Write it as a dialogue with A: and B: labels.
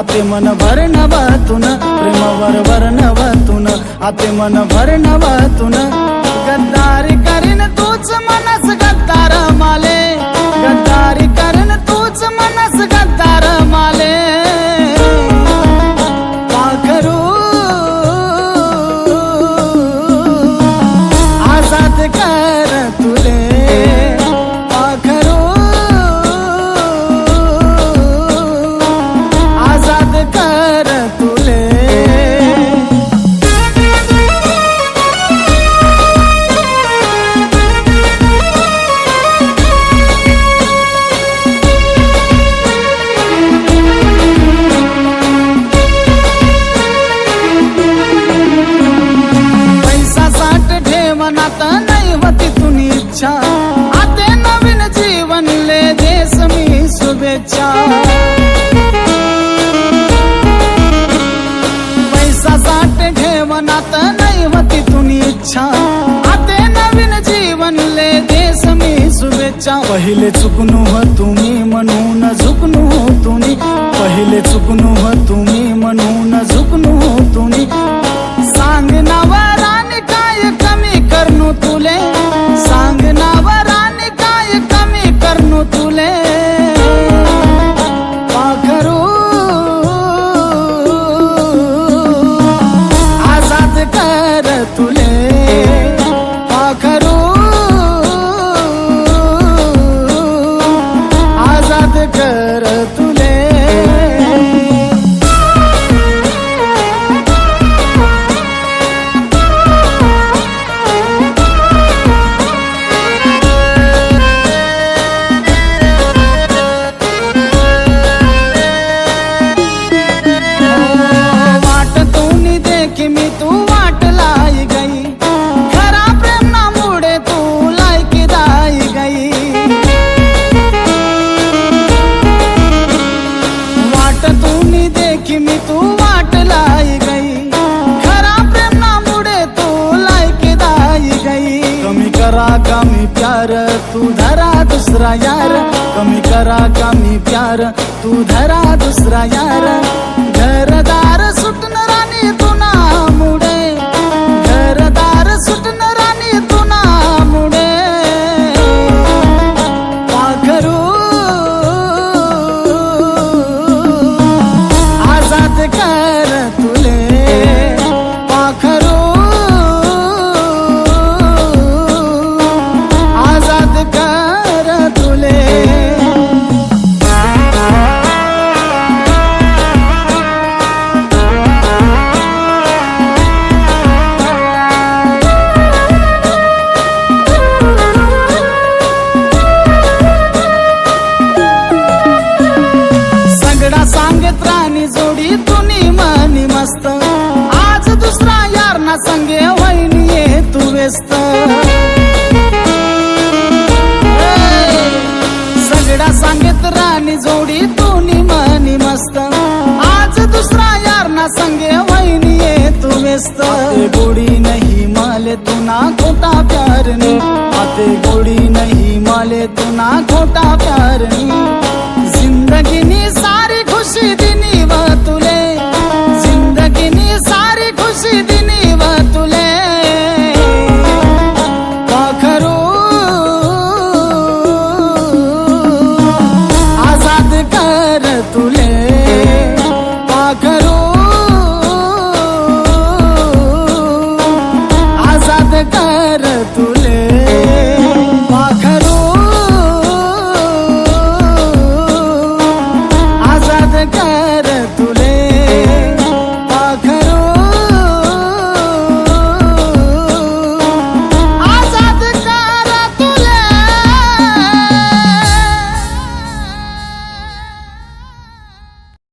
A: आते मन भर नवातून प्रेमावर वर नवातून आते मन भर नवातून गद्दारी पहिले चुकणू ह तुम्ही म्हणून झुकणू तुम्ही. पहिले चुकणू ह तुम्ही म्हणून झुकणू तुम्ही. सांग नावराने तूनी देखी मी, तू वाट लाई गई। खरा प्रेम ना मुडे तू लायकी दाई गई। कमी करा, कमी प्यार, तू धरा दूसरा यार। कमी करा, कमी प्यार, तू धरा दूसरा यार। घरदार ये सगळा सांगत राणी जोडी दोन्ही मानी मस्त. आज दुसरा यार ना संगे वहिनी ये तू व्यस्त गोडी नाही माले तुना खोटा प्यार नी आते गोडी नाही माले तुना खोटा प्यार नी